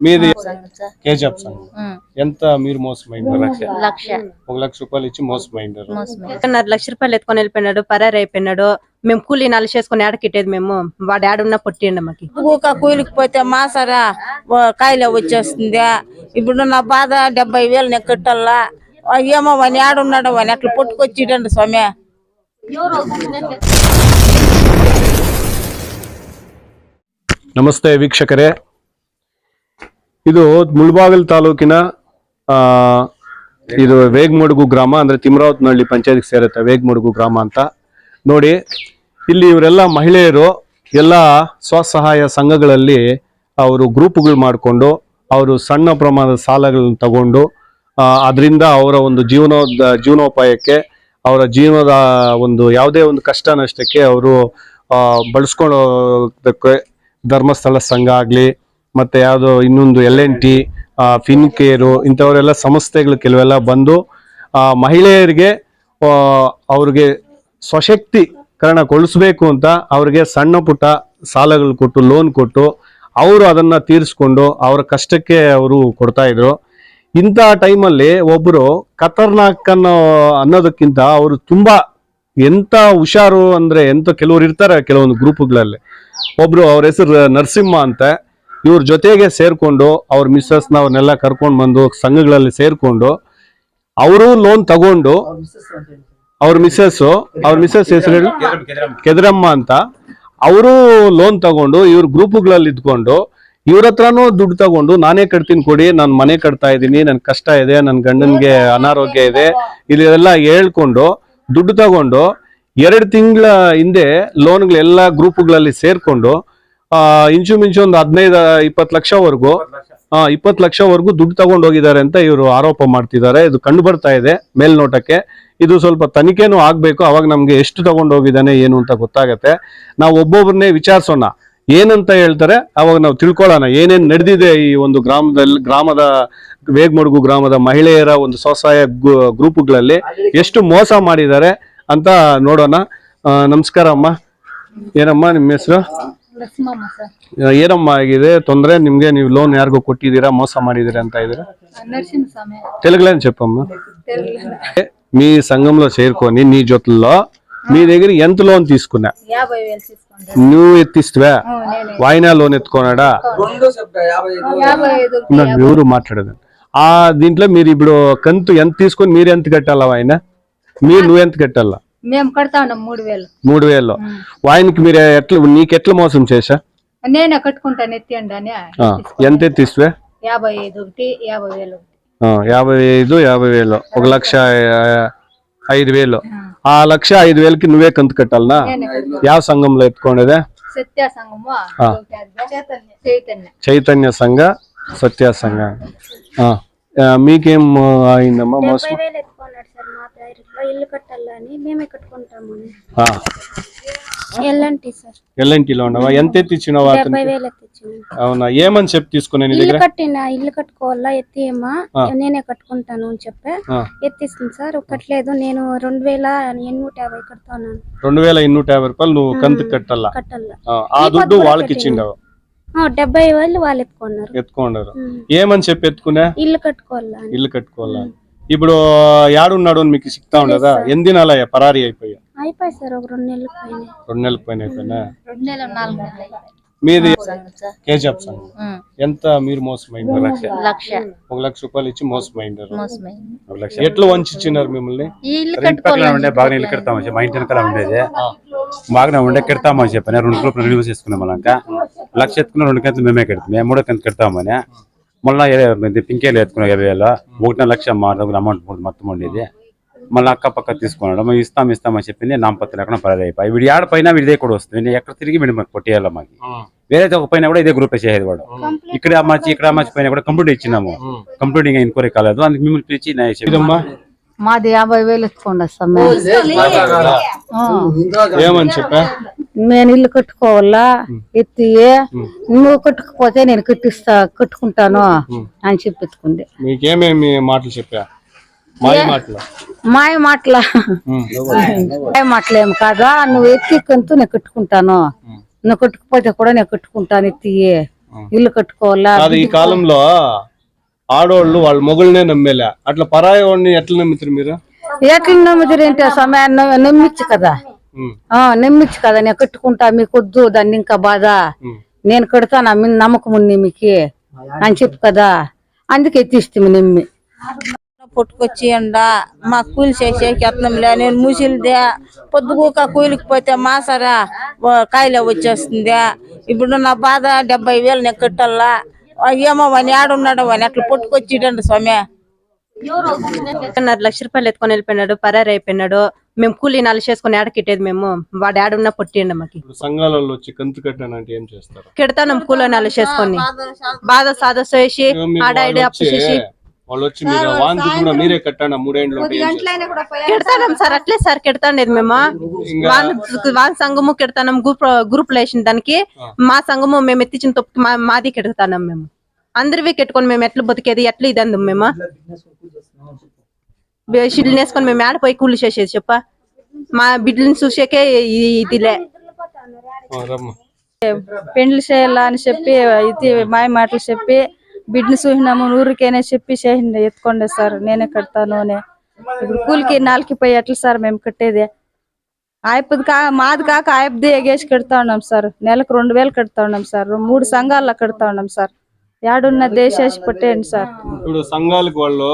మీది sir KGF సంఘం ఉమ్. ఎంత మీరు మోసమైంది లక్ష లక్ష ఒక లక్ష రూపాయలు ఇచ్చి మోసమైండారు మోసమే ఒకటిన్నర లక్ష రూపాయలు ఎత్తుకొని వెళ్ళిపోయినాడు పరారు అయిపోయినాడు మేము కూలీ నాలుగు చేసుకుని ఆడకిట్టేది మేము వాడు ఆడున్నా పొట్టిండ మాకి ఊక కూలికి పోతే మాసరా ఓ కాయలే వచ్చేస్తుంది ఇప్పుడు నా బాధ డెబ్బై వేలు నేను కట్టాలా ఆ ఏమో వాని ఆడున్నాడు వాని అట్లా పుట్టుకొచ్చిడండి స్వామి ನಮಸ್ತೆ ವೀಕ್ಷಕರೇ ಇದು ಮುಳ್ಬಾಗಲ್ ತಾಲೂಕಿನ ಇದು ವೇಗ್ಮಡುಗು ಗ್ರಾಮ, ಅಂದ್ರೆ ತಿಮ್ರಾವತ್ನಹಳ್ಳಿ ಪಂಚಾಯತ್ಗೆ ಸೇರುತ್ತೆ ವೇಗ್ಮಡುಗು ಗ್ರಾಮ ಅಂತ. ನೋಡಿ, ಇಲ್ಲಿ ಇವರೆಲ್ಲ ಮಹಿಳೆಯರು ಎಲ್ಲ ಸ್ವಸಹಾಯ ಸಂಘಗಳಲ್ಲಿ ಅವರು ಗ್ರೂಪ್ಗಳು ಮಾಡಿಕೊಂಡು, ಅವರು ಸಣ್ಣ ಪ್ರಮಾಣದ ಸಾಲಗಳನ್ನು ತಗೊಂಡು ಅದರಿಂದ ಅವರ ಒಂದು ಜೀವನೋದ ಜೀವನೋಪಾಯಕ್ಕೆ, ಅವರ ಜೀವನದ ಒಂದು ಯಾವುದೇ ಒಂದು ಕಷ್ಟ ನಷ್ಟಕ್ಕೆ ಅವರು ಬಳಸ್ಕೊಳ್ಳೋದಕ್ಕೆ ಧರ್ಮಸ್ಥಳ ಸಂಘ ಆಗಲಿ ಮತ್ತೆ ಯಾವುದೋ ಇನ್ನೊಂದು L N T fin care ಇಂಥವರೆಲ್ಲ ಸಂಸ್ಥೆಗಳು ಕೆಲವೆಲ್ಲ ಬಂದು ಮಹಿಳೆಯರಿಗೆ ಅವ್ರಿಗೆ ಸಶಕ್ತೀಕರಣಗೊಳಿಸ್ಬೇಕು ಅಂತ ಅವ್ರಿಗೆ ಸಣ್ಣ ಪುಟ್ಟ ಸಾಲಗಳು ಕೊಟ್ಟು ಲೋನ್ ಕೊಟ್ಟು ಅವರು ಅದನ್ನ ತೀರಿಸ್ಕೊಂಡು ಅವರ ಕಷ್ಟಕ್ಕೆ ಅವರು ಕೊಡ್ತಾ ಇದ್ರು. ಇಂಥ ಟೈಮಲ್ಲಿ ಒಬ್ರು ಖತರ್ನಾಕ್ ಅನ್ನೋ ಅನ್ನೋದಕ್ಕಿಂತ ಅವರು ತುಂಬಾ ಎಂಥ ಹುಷಾರು ಅಂದ್ರೆ ಎಂತ ಕೆಲವರು ಇರ್ತಾರೆ ಕೆಲವೊಂದು ಗ್ರೂಪ್ಗಳಲ್ಲಿ ಒಬ್ರು ಅವ್ರ ಹೆಸರು ನರಸಿಂಹ ಅಂತ. ಇವ್ರ ಜೊತೆಗೆ ಸೇರ್ಕೊಂಡು ಅವ್ರ ಮಿಸ್ಸಸ್ನ ಅವ್ರನ್ನೆಲ್ಲ ಕರ್ಕೊಂಡು ಬಂದು ಸಂಘಗಳಲ್ಲಿ ಸೇರ್ಕೊಂಡು ಅವರು ಲೋನ್ ತಗೊಂಡು ಅವ್ರ ಮಿಸ್ಸಸ್ ಅವ್ರ ಮಿಸ್ಸಸ್ ಹೆಸರು ಕೆದರಮ್ಮ ಅಂತ. ಅವರು ಲೋನ್ ತಗೊಂಡು ಇವ್ರ ಗ್ರೂಪ್ಗಳಲ್ಲಿ ಇದ್ಕೊಂಡು ಇವ್ರ ಹತ್ರನೂ ದುಡ್ಡು ತಗೊಂಡು ನಾನೇ ಕಟ್ತೀನಿ ಕೊಡಿ, ನಾನು ಮನೆ ಕಟ್ತಾ ಇದ್ದೀನಿ, ನನ್ ಕಷ್ಟ ಇದೆ ನನ್ನ ಗಂಡನ್ಗೆ ಅನಾರೋಗ್ಯ ಇದೆ ಇದೆಲ್ಲ ಹೇಳ್ಕೊಂಡು ದುಡ್ಡು ತಗೊಂಡು ಎರಡು ತಿಂಗಳ ಹಿಂದೆ ಲೋನ್ಗಳೆಲ್ಲ ಗ್ರೂಪ್ಗಳಲ್ಲಿ ಸೇರ್ಕೊಂಡು ಇಂಚುಮಿಂಚು ಒಂದು ಹದಿನೈದು, ಇಪ್ಪತ್ತು ಲಕ್ಷವರೆಗೂ ಇಪ್ಪತ್ತು ಲಕ್ಷವರೆಗೂ ದುಡ್ಡು ತಗೊಂಡು ಹೋಗಿದ್ದಾರೆ ಅಂತ ಇವರು ಆರೋಪ ಮಾಡ್ತಿದ್ದಾರೆ. ಇದು ಕಂಡು ಬರ್ತಾ ಇದೆ ಮೇಲ್ನೋಟಕ್ಕೆ. ಇದು ಸ್ವಲ್ಪ ತನಿಖೆನೂ ಆಗ್ಬೇಕು. ಅವಾಗ ನಮ್ಗೆ ಎಷ್ಟು ತಗೊಂಡು ಹೋಗಿದ್ದಾನೆ, ಏನು ಅಂತ ಗೊತ್ತಾಗತ್ತೆ. ನಾವು ಒಬ್ಬೊಬ್ಬರನ್ನೇ ವಿಚಾರಿಸೋಣ. ಏನಂತ ಹೇಳ್ತಾರೆ, ಅವಾಗ ನಾವು ತಿಳ್ಕೊಳ್ಳೋಣ. ಏನೇನು ನಡೆದಿದೆ ಈ ಒಂದು ಗ್ರಾಮದಲ್ಲಿ, ಗ್ರಾಮದ, ವೇಗ್ಮಡುಗು ಗ್ರಾಮದ ಮಹಿಳೆಯರ ಒಂದು ಸ್ವಸಹಾಯ ಗ್ರೂ- ಗ್ರೂಪ್ಗಳಲ್ಲಿ? ಎಷ್ಟು ಮೋಸ ಮಾಡಿದ್ದಾರೆ ಅಂತ ನೋಡೋಣ. ನಮಸ್ಕಾರ ಅಮ್ಮ. ಏನಮ್ಮ, ನಿಮ್ಮ ಹೆಸರು? ಏನಮ್ಮ ಆಗಿದೆ? ತೊಂದರೆ? నీవు లోన్ ಲೋನ್ ಯಾರಿಗೂ ಕೊಟ್ಟಿದ್ದೀರಾ? ಮೋಸ ಮಾಡಿದೀರಾ ಅಂತ ಇದ್ದೀರಾ తెలుగులో చెప్పమ్మా. మీ సంఘంలో చేరుకొని నీ జొత్తుల్లో మీ దగ్గర ఎంత లోన్ తీసుకున్నా నువ్వు ఎత్తిస్తువా వాయినా లోన్ ఎత్తుకున్నాడా ఎవరు మాట్లాడదు ఆ దీంట్లో మీరు ఇప్పుడు కంతు ఎంత తీసుకొని మీరు ఎంత కట్టాలా వాయినా మీరు నువ్వు ఎంత కట్టాలా మేము కడతా ఉన్నాం మూడు వేలు. మూడు వేలు వాయినకి మీరు ఎట్లా నీకు ఎట్లా మోసం చేసా నేనే కట్టుకుంటాను ఎత్తియండి అని ఎంత ఎత్తిస్తువే యాభై ఐదు ఒకటి యాభై వేలు యాభై ఐదు యాభై వేలు. ఒక లక్ష ఐదు వేలు. ఆ. లక్ష ఐదు వేలకి నువ్వే కంతు కట్టాలనా. ಯಾವ సంఘంలో ఎత్తుకోండిదే సత్య సంఘము. చైతన్య. సంఘ సత్య సంఘ. మీకేం అయిందమ్మా మోసం? పేరులో ఇల్లు కట్టాలని మేమే కట్టుకుంటామని ఆ, ఎల్లంటి సార్. ఎల్ఎన్టీలో ఉండవా ఎంత డెబ్బై అతనికి? వేలు ఎత్తిచ్చాను. అవునా? ఏమని చెప్పి తీసుకున్నా నీ ఇల్లు దగ్గర? కట్టిన ఇల్లు కట్టుకోవాలా ఆ. నేనే కట్టుకుంటాను అని చెప్పి. ఆ, ఎత్తిస్తుంది సార్ కట్టలేదు నేను రెండు వేల ఎన్నూట యాభై కడతాను రెండు వేల ఎన్నూట యాభై రూపాయలు నువ్వు కంతు కట్టాలా? కట్టాల. ఆ, ఆ దుడ్డు వాళ్ళకి ఇచ్చిండవు? ఆ, డెబ్బై వేలు వాళ్ళు ఎత్తుకున్నారు. ఎత్తుకోండారు ఉమ్. ఏమని చెప్పి ఎత్తుకున్నా ఇల్లు కట్టుకోవాలా అని. ఇల్లు కట్టుకోవాలా? ఇప్పుడు యాడున్నాడు అని మీకు సిక్తా ఉండదా? ఎన్ని దినాలయ్యా? పరారీ అయిపోయా? అయిపోయి సార్ ఒక రెండు నెలలు పైన రెండు నెలల పైన అయిపోయినా? రెండు నెలలు నాలుగు నెలలు మీది సంఘం. ఎంత మీరు మోసమైంది లక్ష. లక్ష. ఒక లక్ష రూపాయలు ఇచ్చి మోసమైండారు. మోసమైంది. ఎట్లా వంచిచ్చినారు మిమ్మల్ని? ఉండే బాగా ఇల్లు కడతామని చెప్పి మా ఇంటి వెనకాల ఉండేది. బాగానే ఉండే కడతామని చెప్పని రెండు రిలీవ్ చేసుకున్నాం లక్ష ఎత్తుకున్న రెండు కంతులు మేమే కడతాం మూడో కంతు కడతామని. మళ్ళీ పింకేలు ఎత్తుకున్నాం ఇరవై వేలు ఒకటిన్నర లక్ష మా దగ్గర అమౌంట్ మొత్తం ఉండేది. మళ్ళీ అక్క పక్క తీసుకున్నాడు. మేము ఇస్తాం ఇస్తామని చెప్పింది. నామపత్రం లేకుండా పరాది అయిపోయి. వీడి ఆడ పైన వీడిదే కూడా వస్తుంది. నేను ఎక్కడ తిరిగి వీడి మాకు కొట్టేయాలి మాకు? వేరే ఒక పైన కూడా ఇదే గ్రూప్ చేసేది వాడు. ఇక్కడ అమ్మాచి ఇక్కడ అమ్మాచి పైన కూడా కంప్లీట్ ఇచ్చినాము. కంప్లీట్ ఎంక్వైరీ కాలేదు. అందుకు మిమ్మల్ని పిలిచి. ఇదమ్మా. మాది యాభై వేలు ఎత్తుకోండి సమ్మె ఏమని చెప్పా? నేను ఇల్లు కట్టుకోవాలా? ఎత్తి నువ్వు కట్టుకుపోతే నేను కట్టిస్తా కట్టుకుంటాను అని చెప్పి ఎత్తుకుంది మీకేమేమి మాటలు చెప్పా? మాయ మాటలు? మాయ మాటల? మాయ మాటలు ఏం కాదా? నువ్వు ఎత్తి కంతు నేను కట్టుకుంటాను. నువ్వు కట్టుకుపోతే కూడా నేను కట్టుకుంటాను ఎత్తి ఇల్లు కట్టుకోవాలా? ఈ కాలంలో ఆడోళ్ళు వాళ్ళ మొగుళ్ళనే నమ్మేలే? అట్లా పరాయి వాడిని ఎట్లా నమ్ముతారు మీరు? ఎట్లా నమ్ముతారు ఏంటి సమయాన్ని? నమ్మిచ్చు కదా. నమ్మిచ్చు కదా నేను కట్టుకుంటా మీకు వద్దు దాన్ని ఇంకా బాధ. నేను కడతాను మీ నమ్మకం ఉంది మీకు. అని చెప్పు కదా. అందుకే ఎత్తిస్తుంది నమ్మి. పుట్టుకొచ్చి ఎండ మా కూలి చేసే యత్నంలే నేను ముసిలిదే పొద్దుగూక కూలికి పోతే మాసరా కాయలే వచ్చేస్తుంది. ఇప్పుడు నా బాధ డెబ్బై వేలు నేను కట్టాలా ఏమో వాని ఆడున్నాడు వాని అట్లా పుట్టుకొచ్చిడండి స్వామి. లక్ష రూపాయలు ఎత్తుకొని వెళ్ళిపోయినాడు పరారు అయిపోయినాడు మేము కూలి నాలుగు చేసుకుని ఆడకిట్టేది మేము? వాడు ఆడున్న పొట్టిండి మాకి. సంఘాలలో వచ్చి కంతు కట్టానంటే ఏం చేస్తారు? కెడతాం కూలో నాలుగు చేసుకొని. బాధ సాధ చేసి ఆడ అప్పు చేసి. వాళ్ళు వచ్చి మీరు వాంతి కూడా మీరే కట్టాను మూడేండ్లు ఉంటే ఏం చేస్తారు? కెడతాం సార్ అట్లే సార్ కెడతాండేది మేము? వాన్ సంఘము కెడతాం గ్రూప్ గ్రూప్లో వేసిన దానికి మా సంఘము మేము ఎత్తించిన తప్పుకి మా మాది కెడతాం మేము. అందరివి కెట్టుకొని మేము ఎట్లా బతికేది ఎట్లా ఇది అందు మేము? షిడ్లు వేసుకొని మేము ఆడిపోయి కూలి చేసేది చెప్ప? మా బిడ్డలను చూసాకే ఇదిలే. పెండ్లి చేయాలా అని చెప్పి ఇది మాయ మాటలు చెప్పి బిడ్డని చూసినాము ఊరికైనా చెప్పి చేయండి ఎత్తుకోండి సార్ నేనే కడతాను అని. ఇప్పుడు కూలికి నాలుగు పోయి ఎట్లా సార్ మేము కట్టేది? ఆయప్పది కా మాది కాక ఆయప్పది ఎగేసి కడతా ఉన్నాం సార్. నెలకు రెండు వేలు కడతా ఉన్నాం సార్. మూడు సంఘాల్లో కడతా ఉన్నాం సార్. యాడున్న దేశేసి పట్టేయండి సార్. ఇప్పుడు సంఘాలకు వాళ్ళు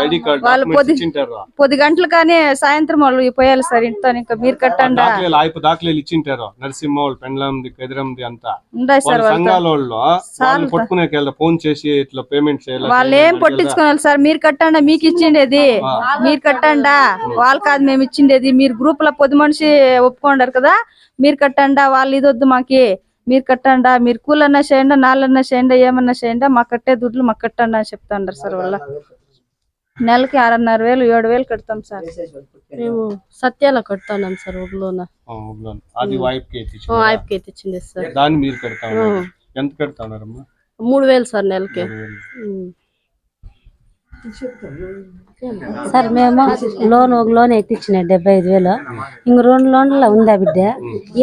ఐడి- కార్డు వాళ్ళు ఇచ్చింటారు పది గంటలు కానీ సాయంత్రం వాళ్ళు పోయాలి సార్ ఇంట్లో ఇంకా మీరు కట్టండి ఆయపు దాఖలేలు ఇచ్చింటారు నరసింహ వాళ్ళు పెండ్లంది కదిరంది అంతా. ఉండాయి సార్ సంఘాల వాళ్ళు పట్టుకునే ఫోన్ చేసి ఇట్లా పేమెంట్ చేయాలి? వాళ్ళు ఏం పట్టించుకోవాలి సార్? మీరు కట్టండి మీకు ఇచ్చిండేది. మీరు కట్టండా వాళ్ళు కాదు మేము ఇచ్చిండేది. మీరు గ్రూప్లో పొద్దు మనిషి ఒప్పుకోండారు కదా? మీరు కట్టండా వాళ్ళు ఇది వద్దు మాకి. మీరు కట్టండా మీరు కూలన్నా చేయండి నాలన్నా చేయండి ఏమన్నా చేయండి మాకు కట్టే దుడ్లు మాకు కట్టండి అని చెప్తాండారు సార్ వాళ్ళ. నెలకి ఆరున్నర వేలు ఏడు వేలు కడతాం సార్. మేము సత్యాల కడుతున్నాం సార్ ఊర్లోన. ఎత్తిచ్చింది సార్. దాన్ని మీరు కడతా ఉన్నారు. ఎంత కడతా ఉన్నారమ్మా? మూడు వేలు సార్ నెలకి. సార్ మేము లోన్ ఒక లోన్ ఎత్తిచ్చిన డెబ్బై ఐదు వేలు. ఇంక రెండు లోన్ల ఉందా బిడ్డ?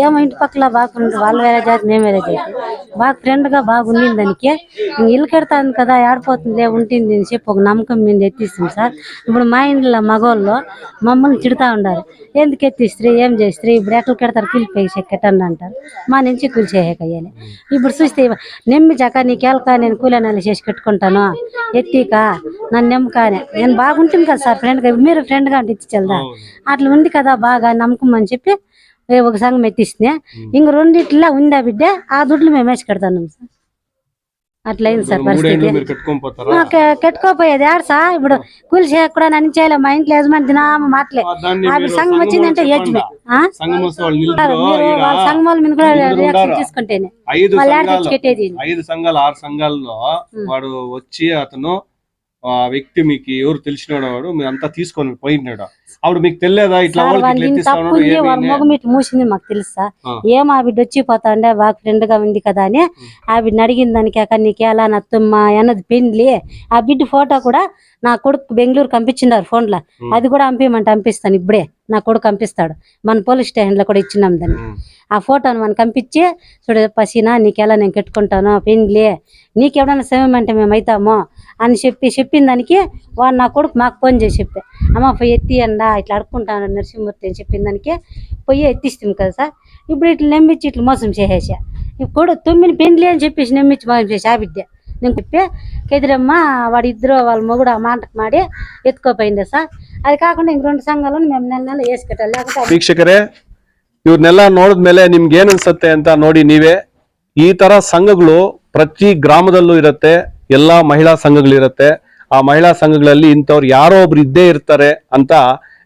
ఏమో ఇంటి పక్కల బాగుంది వాళ్ళు వేరే జాతి మేము వేరే జాతి. బాగా ఫ్రెండ్గా బాగుంది దానికి. ఇంక ఇల్లు కడతాను కదా ఆడిపోతుంది ఉంటుంది అని చెప్పి ఒక నమ్మకం మీద ఎత్తిస్తాం సార్. ఇప్పుడు మా ఇంట్లో మగవాళ్ళు మమ్మల్ని తిడతా ఉండారు. ఎందుకు ఎత్తిస్త్రీ ఏం చేస్త్రీ ఇప్పుడు ఎక్కడ కడతారు? కూలిపోయి కట్టండి అంటారు. మా నుంచి కూలి చేయకయ్యాలి ఇప్పుడు చూస్తే నెమ్మిచాక నీకెళ్ళక నేను కూలనాలు చేసి కట్టుకుంటాను. ఎత్తిక నన్ను నెమ్మకానే నేను బాగుంటుంది కదా సార్ ఫ్రెండ్గా. మీరు ఫ్రెండ్గా ఉంటే ఇచ్చేదా అట్లా ఉంది కదా బాగా నమ్మకం అని చెప్పి ఒక సంఘం ఎత్తిస్తే ఇంక రెండిట్లా ఉందా బిడ్డ? ఆ దుడ్లు మేము వేసి కడతాను సార్. అట్లా అయింది సార్ పరిస్థితి. కట్టుకోపోయేది ఆడ సా ఇప్పుడు కూలి చేయకుండా నన్ను చేయలే మా ఇంట్లో యజమాని దినామ మాటలే. దాన్ని అది మీరు సంఘం వచ్చిందంటే యజ్మే వాళ్ళు సంఘం వాళ్ళ మీద కూడా రియాక్షన్? తీసుకుంటేనే. వాళ్ళు తెచ్చి కట్టేది. ఐదు సంఘాలు ఆరు సంఘాల్లో వాడు వచ్చి అతను ఆ వ్యక్తి మీకు ఎవరు తెలిసినాడు వాడు మీరు అంతా తీసుకొని పోయినాడు అప్పుడు మీకు తెలియదా ఇట్లా మూసింది మాకు తెలుసా. ఏం ఆ బిడ్డ వచ్చి పోతాండే బాగా ఫ్రెండ్గా ఉంది కదా అని. ఆ బిడ్డ అడిగిన దానికి అక్క నీకు ఎలా నత్తమ్మ అన్నది పెండ్లి. ఆ బిడ్డ ఫోటో కూడా నా కొడుకు బెంగళూరు పంపించిండారు ఫోన్లో. అది కూడా పంపించమంటే పంపిస్తాను ఇప్పుడే. నా కొడుకు పంపిస్తాడు. మన పోలీస్ స్టేషన్లో కూడా ఇచ్చినాం దాన్ని. ఆ ఫోటోను మనం పంపించి చూడు పసినా నీకెలా నేను కట్టుకుంటాను పెండ్లి నీకెవడన్నా సమయమంటే మేము అవుతాము అని చెప్పి చెప్పిన దానికి వాడు నా కొడుకు మాకు ఫోన్ చేసి చెప్పే అమ్మ పోయి ఎత్తి అండా ఇట్లా అడుక్కుంటాను నరసింహమూర్తి అని చెప్పిన దానికి పోయి ఎత్తిస్తాం కదా సార్. ఇప్పుడు ఇట్లా నమ్మించి ఇట్లా మోసం చేసేసా. ఇప్పుడు తొమ్మిది పెండ్లి అని చెప్పేసి నమ్మించి మోసం చేసి ఆ బిడ్డ. నేను చెప్పి కెదిరమ్మ వాడి ఇద్దరు వాళ్ళ మొగుడు ఆ మాటకు మాడి ఎత్తుకోపోయింది సార్ అది కాకుండా ఇంక రెండు సంఘాలను మేము నెల నెల వేసి కట్టాలి లేకపోతే ವೀಕ್ಷಕರೇ ಇವ್ರನ್ನೆಲ್ಲ ನೋಡಿದ್ಮೇಲೆ ನಿಮ್ಗೆ ಏನ್ ಅನ್ಸುತ್ತೆ ಅಂತ ನೋಡಿ ನೀವೇ ಈ ತರ ಸಂಘಗಳು ಪ್ರತಿ ಗ್ರಾಮದಲ್ಲೂ ಇರುತ್ತೆ ಎಲ್ಲಾ ಮಹಿಳಾ ಸಂಘಗಳಿರುತ್ತೆ ಆ ಮಹಿಳಾ ಸಂಘಗಳಲ್ಲಿ ಇಂಥವ್ರು ಯಾರೋ ಒಬ್ರು ಇದ್ದೇ ಇರ್ತಾರೆ ಅಂತ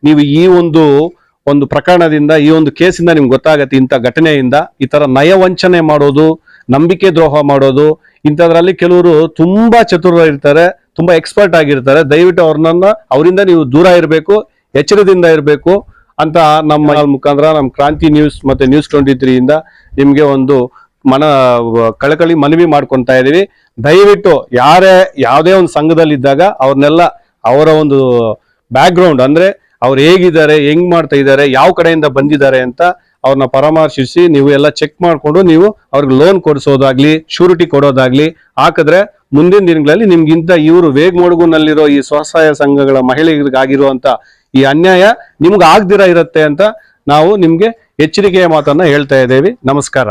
ನೀವು ಈ ಒಂದು ಒಂದು ಪ್ರಕರಣದಿಂದ ಈ ಒಂದು ಕೇಸಿಂದ ನಿಮ್ಗೆ ಗೊತ್ತಾಗತ್ತೆ ಇಂಥ ಘಟನೆಯಿಂದ ಈ ತರ ನಯವಂಚನೆ ಮಾಡೋದು ನಂಬಿಕೆ ದ್ರೋಹ ಮಾಡೋದು ಇಂಥದ್ರಲ್ಲಿ ಕೆಲವರು ತುಂಬಾ ಚತುರ ಇರ್ತಾರೆ ತುಂಬಾ ಎಕ್ಸ್ಪರ್ಟ್ ಆಗಿರ್ತಾರೆ. ದಯವಿಟ್ಟು ಅವ್ರನ್ನ ಅವರಿಂದ ನೀವು ದೂರ ಇರಬೇಕು, ಎಚ್ಚರದಿಂದ ಇರಬೇಕು ಅಂತ ನಮ್ಮ ಮುಖಾಂತರ ನಮ್ಮ ಕ್ರಾಂತಿ ನ್ಯೂಸ್ ಮತ್ತೆ ನ್ಯೂಸ್ ಟ್ವೆಂಟಿ ತ್ರೀ ಇಂದ ನಿಮ್ಗೆ ಒಂದು ಮನ, ಕಳಕಳಿ ಮನವಿ ಮಾಡ್ಕೊತಾ ಇದೀವಿ ದಯವಿಟ್ಟು ಯಾರೇ, ಯಾವುದೇ ಒಂದು ಸಂಘದಲ್ಲಿ ಇದ್ದಾಗ ಅವ್ರನ್ನೆಲ್ಲ ಅವರ ಒಂದು ಬ್ಯಾಕ್ ಗ್ರೌಂಡ್ ಅಂದ್ರೆ ಅವ್ರು ಹೇಗಿದ್ದಾರೆ, ಹೆಂಗ್ ಮಾಡ್ತಾ ಇದ್ದಾರೆ, ಯಾವ ಕಡೆಯಿಂದ ಬಂದಿದ್ದಾರೆ ಅಂತ ಅವ್ರನ್ನ ಪರಾಮರ್ಶಿಸಿ ನೀವು ಎಲ್ಲ ಚೆಕ್ ಮಾಡಿಕೊಂಡು ನೀವು ಅವ್ರಿಗೆ ಲೋನ್ ಕೊಡಿಸೋದಾಗ್ಲಿ ಶ್ಯೂರಿಟಿ ಕೊಡೋದಾಗ್ಲಿ ಹಾಕಿದ್ರೆ ಮುಂದಿನ ದಿನಗಳಲ್ಲಿ ನಿಮ್ಗಿಂತ ಇವರು ವೇಗಮೊಡಗುನಲ್ಲಿರೋ ಈ ಸ್ವಸಹಾಯ ಸಂಘಗಳ ಮಹಿಳೆಯರಿಗಾಗಿರುವಂತ ಈ ಅನ್ಯಾಯ ನಿಮ್ಗೆ ಆಗ್ದಿರ ಇರುತ್ತೆ ಅಂತ ನಾವು ನಿಮ್ಗೆ ಎಚ್ಚರಿಕೆಯ ಮಾತನ್ನ ಹೇಳ್ತಾ ಇದ್ದೇವೆ. ನಮಸ್ಕಾರ.